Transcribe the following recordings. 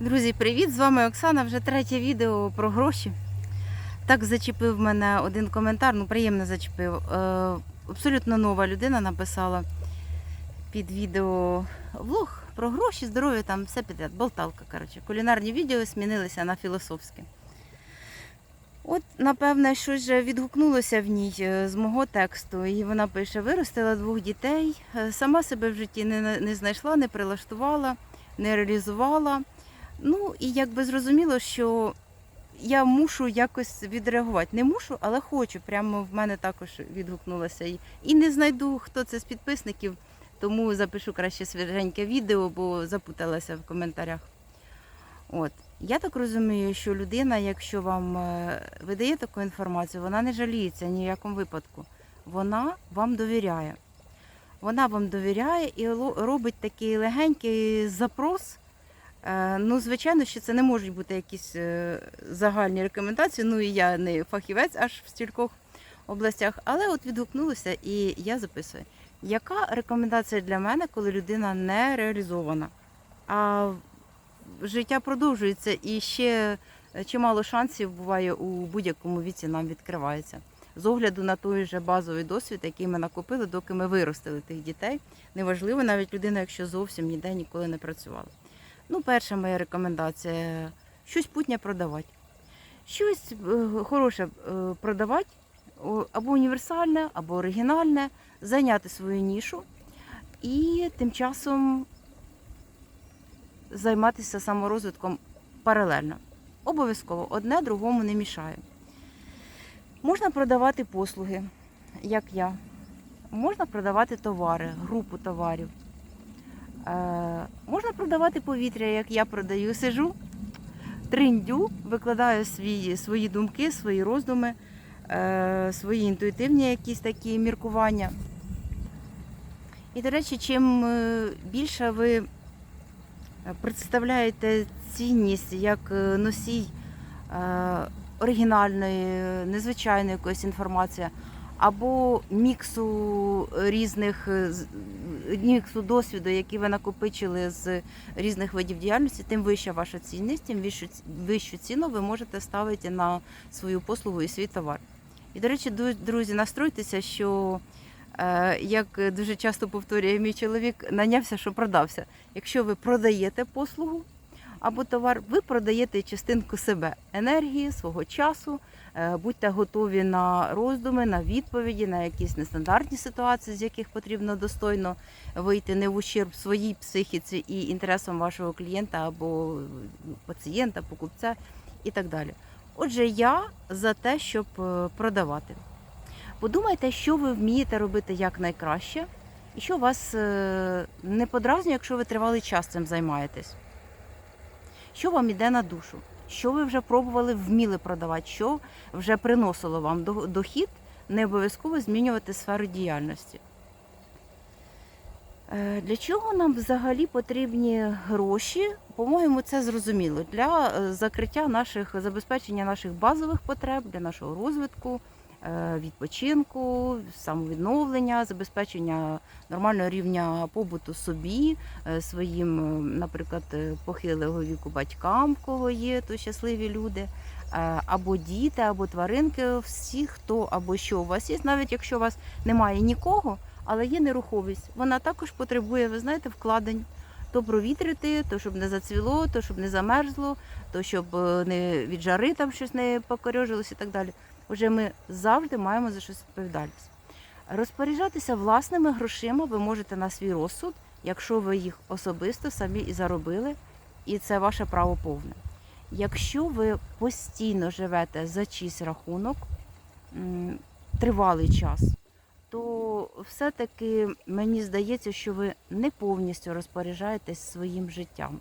Друзі, привіт! З вами Оксана. Вже третє відео про гроші. Так зачепив мене один коментар, ну приємно зачепив. Е, абсолютно нова людина написала під відео влог про гроші, здоров'я, там все підряд, болталка. Коротше. Кулінарні відео змінилися на філософське. От, напевне, щось же відгукнулося в ній е, з мого тексту. І вона пише: виростила двох дітей, е, сама себе в житті не, не знайшла, не прилаштувала, не реалізувала. Ну і якби зрозуміло, що я мушу якось відреагувати. Не мушу, але хочу. Прямо в мене також відгукнулося. І- не знайду, хто це з підписників, тому запишу краще свіженьке відео, бо запуталася в коментарях. От. Я так розумію, що людина, якщо вам е, видає таку інформацію, вона не жаліється ні в якому випадку. Вона вам довіряє. Вона вам довіряє і робить такий легенький запрос. Е, Ну, звичайно, що це не можуть бути якісь е, загальні рекомендації. Ну і я не фахівець аж в стількох областях, але от відгукнулося і я записую. Яка рекомендація для мене, коли людина не реалізована? А життя продовжується і ще чимало шансів буває у будь-якому віці нам відкривається. З огляду на той же базовий досвід, який ми накопили, доки ми виростили тих дітей. Неважливо, навіть людина, якщо зовсім ніде ніколи не працювала. Ну, перша моя рекомендація щось путнє продавати. Щось е, хороше е, продавати, або універсальне, або оригінальне, зайняти свою нішу і тим часом займатися саморозвитком паралельно. Обов'язково одне другому не мішає. Можна продавати послуги, як я. Можна продавати товари, групу товарів. Е, можна продавати повітря, як я продаю. Сижу, триндю, викладаю свої, свої думки, свої роздуми, е, свої інтуїтивні якісь такі міркування. І, до речі, чим е, більше ви представляєте цінність як носій оригінальної, незвичайної якоїсь інформації, або міксу різних е, міксу досвіду, який ви накопичили з різних видів діяльності, тим вища ваша цінність, тим вищу, вищу ціну ви можете ставити на свою послугу і свій товар. І, до речі, друзі, настройтеся, що е, як дуже часто повторює мій чоловік, нанявся, що продався. Якщо ви продаєте послугу або товар, ви продаєте частинку себе, енергії, свого часу. Е, Будьте готові на роздуми, на відповіді, на якісь нестандартні ситуації, з яких потрібно достойно вийти не в ущерб своїй психіці і інтересам вашого клієнта або ну, пацієнта, покупця і так далі. Отже, я за те, щоб е, продавати. Подумайте, що ви вмієте робити якнайкраще, і що вас е, не подразнює, якщо ви тривалий час цим займаєтесь. Що вам іде на душу? Що ви вже пробували, вміли продавати, що вже приносило вам дохід, не обов'язково змінювати сферу діяльності. Е, Для чого нам взагалі потрібні гроші? По-моєму, це зрозуміло для е, закриття наших забезпечення наших базових потреб, для нашого розвитку, відпочинку, самовідновлення, забезпечення нормального рівня побуту собі, е, своїм, е, наприклад, е, похилого віку батькам, кого є, то щасливі люди, е, або діти, або тваринки, всі, хто або що у вас є, навіть якщо у вас немає нікого, але є нерухомість. Вона також потребує, ви знаєте, вкладень. То провітрити, то щоб не зацвіло, то щоб не замерзло, то щоб е, не від жари там щось не покорьожилось і так далі. Отже, ми завжди маємо за щось відповідальність. Розпоряджатися власними грошима ви можете на свій розсуд, якщо ви їх особисто самі і заробили, і це ваше право повне. Якщо ви постійно живете за чийсь рахунок тривалий час, то все-таки мені здається, що ви не повністю розпоряджаєтесь своїм життям.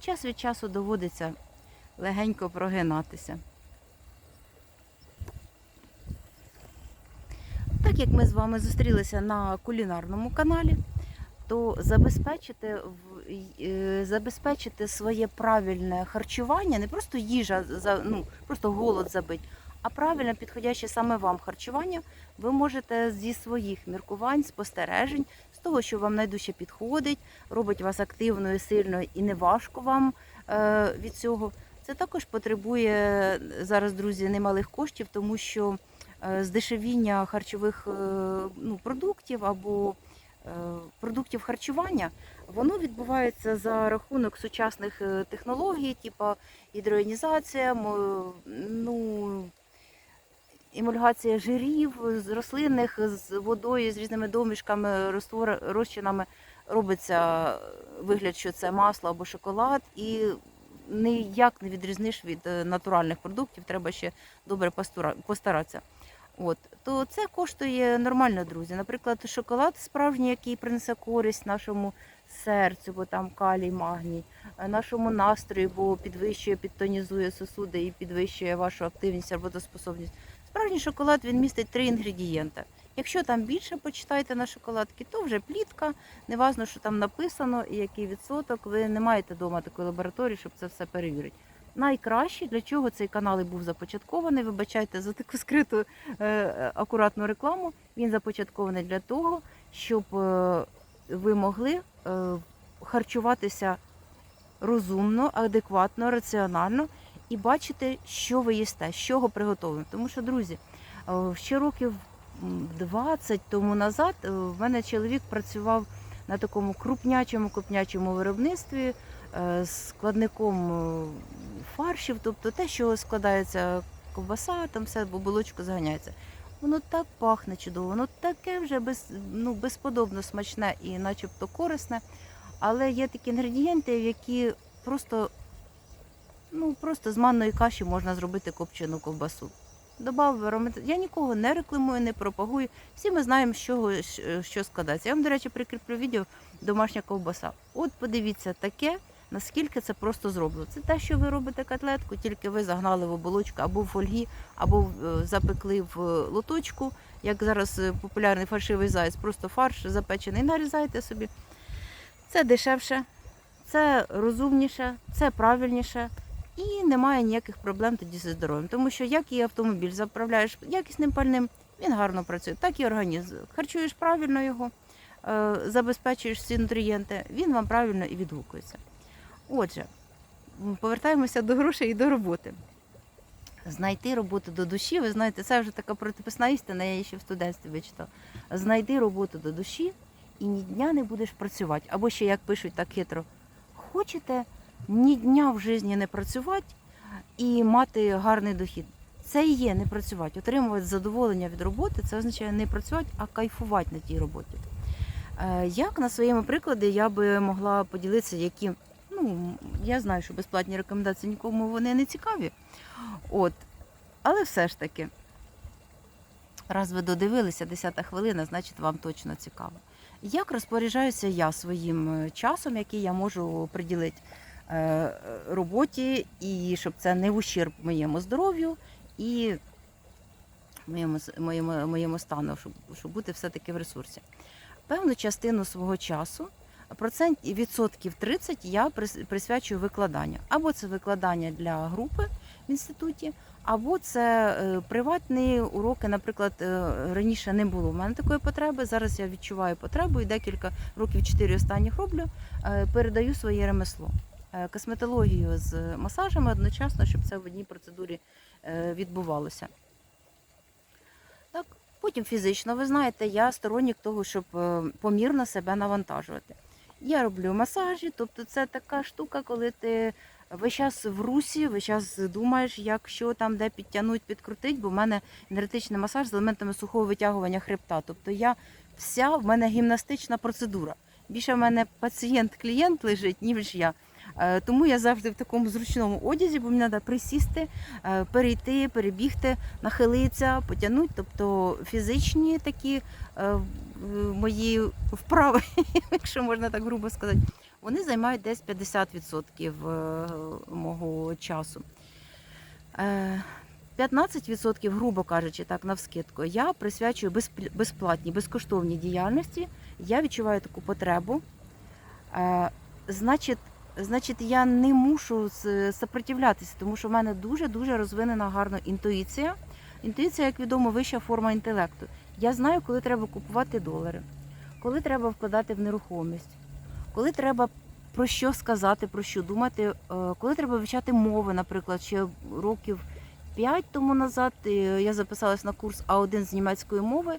Час від часу доводиться легенько прогинатися. Так як ми з вами зустрілися на кулінарному каналі, то забезпечити, е, забезпечити своє правильне харчування, не просто їжа, ну, просто голод забить, а правильно підходяще саме вам харчування, ви можете зі своїх міркувань, спостережень, з того, що вам найдужче підходить, робить вас активною, сильною і не важко вам е, від цього. Це також потребує е, зараз, друзі, немалих коштів, тому що здешевіння харчових е, ну, продуктів або е, продуктів харчування, воно відбувається за рахунок сучасних е, технологій, типу гідроінізація, ну, емульгація жирів з рослинних з водою, з різними домішками, розчинами робиться вигляд, що це масло або шоколад, і ніяк не відрізниш від е, натуральних продуктів, треба ще добре постаратися. От, то це коштує нормально, друзі. Наприклад, шоколад справжній, який принесе користь нашому серцю, бо там калій, магній, е, нашому настрою, бо підвищує, підтонізує сосуди і підвищує вашу активність, роботоспособність. Справжній шоколад він містить три інгредієнти. Якщо там більше почитаєте на шоколадки, то вже плітка, неважно, що там написано і який відсоток. Ви не маєте вдома такої лабораторії, щоб це все перевірити. Найкраще для чого цей канал і був започаткований. Вибачайте за таку скриту е, акуратну рекламу. Він започаткований для того, щоб е, ви могли е, харчуватися розумно, адекватно, раціонально і бачити, що ви їсте, з чого приготовлено. Тому що, друзі, ще років м, 20 тому назад в мене чоловік працював на такому крупнячому крупнячому виробництві з складником фаршів, тобто те, що складається ковбаса, там все в оболочку заганяється. Воно так пахне чудово, воно таке вже без, ну, безподобно смачне і начебто корисне. Але є такі інгредієнти, які просто, ну, просто з манної каші можна зробити копчену ковбасу. Добавив аромат. Я нікого не рекламую, не пропагую. Всі ми знаємо, чого що складається. Я вам, до речі, прикріплю відео домашня ковбаса. От подивіться таке, наскільки це просто зроблено. Це те, що ви робите котлетку, тільки ви загнали в оболочку або в фольгі, або е, запекли в е, лоточку, як зараз е, популярний фальшивий заяць, просто фарш запечений, нарізайте собі. Це дешевше, це розумніше, це правильніше. І немає ніяких проблем тоді зі здоров'ям. Тому що як і автомобіль заправляєш якісним пальним, він гарно працює, так і організм. Харчуєш правильно його, забезпечуєш всі нутрієнти, він вам правильно і відгукується. Отже, повертаємося до грошей і до роботи. Знайти роботу до душі, ви знаєте, це вже така протиписна істина, я її ще в студентстві вичитала. Знайди роботу до душі і ні дня не будеш працювати. Або ще як пишуть так хитро, хочете ні дня в житті не працювати і мати гарний дохід. Це і є не працювати. Отримувати задоволення від роботи це означає не працювати, а кайфувати на тій роботі. Е, Як на своєму прикладі я би могла поділитися, які, ну, я знаю, що безплатні рекомендації нікому вони не цікаві. От. Але все ж таки, раз ви додивилися 10 хвилина, значить вам точно цікаво. Як розпоряджаюся я своїм е, часом, який я можу приділити е, роботі, і щоб це не ущерб моєму здоров'ю і моєму, моєму, моєму стану, щоб, щоб бути все-таки в ресурсі. Певну частину свого часу, процент відсотків 30 я прис- присвячую викладанню. Або це викладання для групи в інституті, або це е, приватні уроки. Наприклад, е, раніше не було в мене такої потреби. Зараз я відчуваю потребу і декілька років, чотири останніх роблю, е, передаю своє ремесло. Косметологію з масажами одночасно, щоб це в одній процедурі відбувалося. Так, потім фізично, ви знаєте, я сторонник того, щоб помірно себе навантажувати. Я роблю масажі, тобто це така штука, коли ти весь час в русі, весь час думаєш, як що там, де підтягнуть, підкрутить, бо в мене енергетичний масаж з елементами сухого витягування хребта. Тобто я вся в мене гімнастична процедура. Більше в мене пацієнт-клієнт лежить, ніж я. Е, Тому я завжди в такому зручному одязі, бо мені треба присісти, е, перейти, перебігти, нахилитися, потягнути. Тобто фізичні такі е, мої вправи, якщо можна так грубо сказати, вони займають десь 50% е, мого часу. Е, 15%, грубо кажучи, так навскидку, я присвячую безпл- безплатній, безкоштовній діяльності. Я відчуваю таку потребу. Е, Значить, значить, я не мушу сопротивлятися, тому що в мене дуже-дуже розвинена гарна інтуїція. Інтуїція, як відомо, вища форма інтелекту. Я знаю, коли треба купувати долари, коли треба вкладати в нерухомість, коли треба про що сказати, про що думати, е, коли треба вивчати мови, наприклад, ще років 5 тому назад е, я записалась на курс А1 з німецької мови,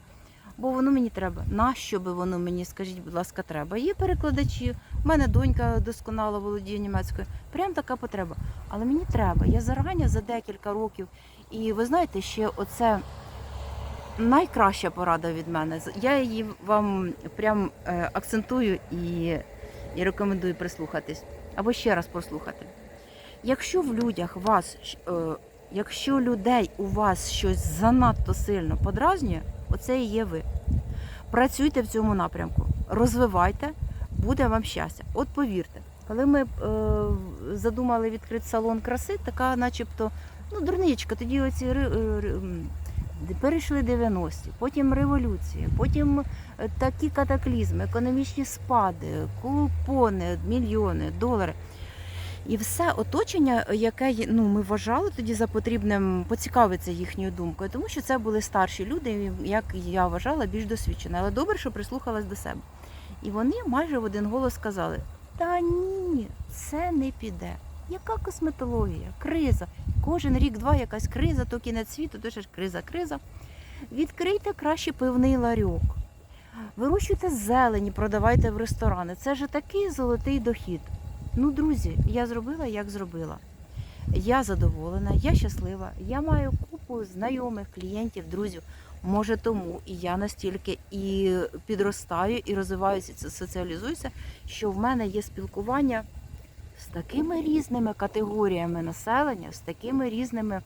бо воно мені треба. Нащо би воно мені, скажіть, будь ласка, треба? Є перекладачі, в мене донька досконало володіє німецькою. Прям така потреба. Але мені треба. Я зарані за декілька років. І ви знаєте, ще оце найкраща порада від мене. Я її вам прям е, акцентую і, і рекомендую прислухатись. Або ще раз послухати. Якщо в людях вас, е, якщо людей у вас щось занадто сильно подразнює, оце і є ви. Працюйте в цьому напрямку, розвивайте, буде вам щастя. От повірте, коли ми е, задумали відкрити салон краси, така, начебто, ну, дурничка, тоді оці е, м, перейшли 90-ті, потім революції, потім е, такі катаклізми, економічні спади, купони, мільйони, долари. І все оточення, яке ну, ми вважали тоді за потрібним поцікавитися їхньою думкою, тому що це були старші люди, як я вважала, більш досвідчені. Але добре, що прислухалась до себе. І вони майже в один голос сказали: Та ні, це не піде. Яка косметологія? Криза. Кожен рік-два якась криза, то кінець світу, то ще ж криза, криза. Відкрийте краще пивний ларьок. Вирощуйте зелені, продавайте в ресторани. Це ж такий золотий дохід. Ну, друзі, я зробила, як зробила. Я задоволена, я щаслива. Я маю купу знайомих, клієнтів, друзів. Може, тому і я настільки і підростаю, і розвиваюся, соціалізуюся, що в мене є спілкування з такими різними категоріями населення, з такими різними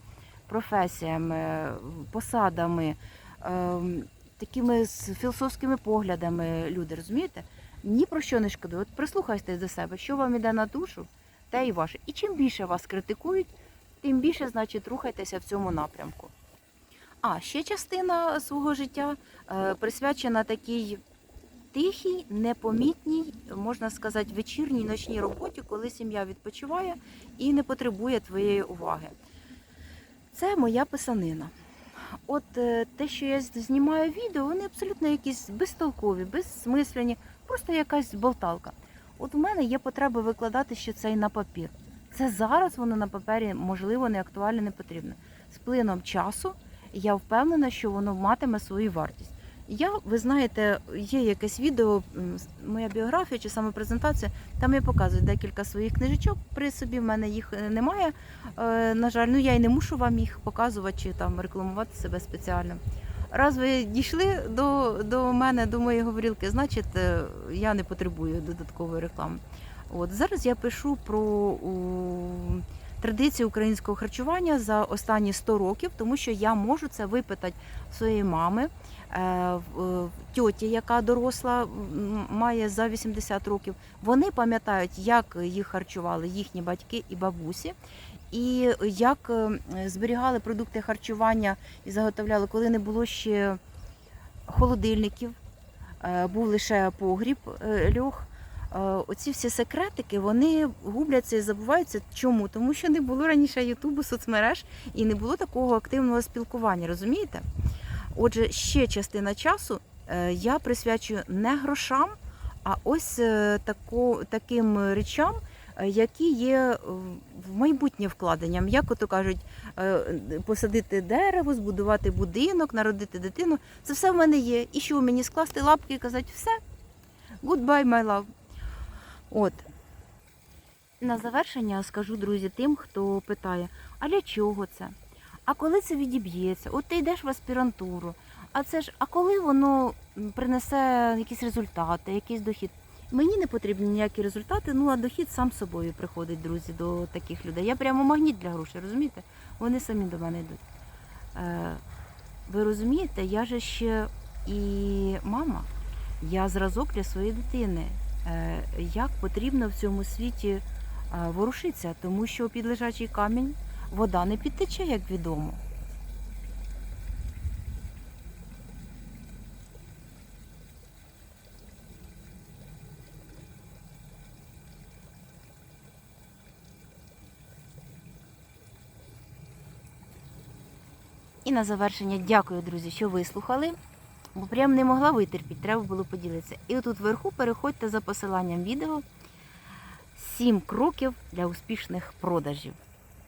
професіями, посадами, ем, такими з філософськими поглядами люди, розумієте? Ні про що не шкодую. От прислухайтесь до себе, що вам іде на душу, те і ваше. І чим більше вас критикують, тим більше, значить, рухайтеся в цьому напрямку. А ще частина свого життя е, присвячена такій тихій, непомітній, можна сказати, вечірній ночній роботі, коли сім'я відпочиває і не потребує твоєї уваги. Це моя писанина. От е, те, що я знімаю відео, вони абсолютно якісь безтолкові, безсмислені, просто якась болталка. От у мене є потреба викладати ще це і на папір. Це зараз воно на папері можливо не актуальне, не потрібно. З плином часу я впевнена, що воно матиме свою вартість. Я, ви знаєте, є якесь відео, моя біографія чи саме презентація, там я показую декілька своїх книжечок. При собі в мене їх е, немає. Е, На жаль, ну я й не мушу вам їх показувати чи там рекламувати себе спеціально. Раз ви дійшли до, до мене, до моєї говорілки, значить е, я не потребую додаткової реклами. От зараз я пишу про у, традиції українського харчування за останні 100 років, тому що я можу це випитати своєї мами, тьоті, яка доросла, має за 80 років. Вони пам'ятають, як їх харчували їхні батьки і бабусі. І як е, зберігали продукти харчування і заготовляли, коли не було ще холодильників, е, був лише погріб, е, льох. Е, Оці всі секретики вони губляться і забуваються. Чому? Тому що не було раніше Ютубу, соцмереж і не було такого активного спілкування, розумієте? Отже, ще частина часу е, я присвячую не грошам, а ось е, тако, таким речам, е, які є в майбутнє вкладенням. Як ото кажуть, посадити дерево, збудувати будинок, народити дитину. Це все в мене є. І що мені скласти лапки і казати, все, goodbye, my love. От. На завершення скажу, друзі, тим, хто питає, а для чого це? А коли це відіб'ється? От ти йдеш в аспірантуру, а це ж, а коли воно принесе якісь результати, якийсь дохід? Мені не потрібні ніякі результати, ну а дохід сам собою приходить, друзі, до таких людей. Я прямо магніт для грошей, розумієте? Вони самі до мене йдуть. Е, ви розумієте, я же ще і мама, я зразок для своєї дитини. Е, як потрібно в цьому світі е, ворушитися, тому що під лежачий камінь вода не підтече, як відомо. І на завершення дякую, друзі, що вислухали. Бо прям не могла витерпіти, треба було поділитися. І отут вверху переходьте за посиланням відео. Сім кроків для успішних продажів.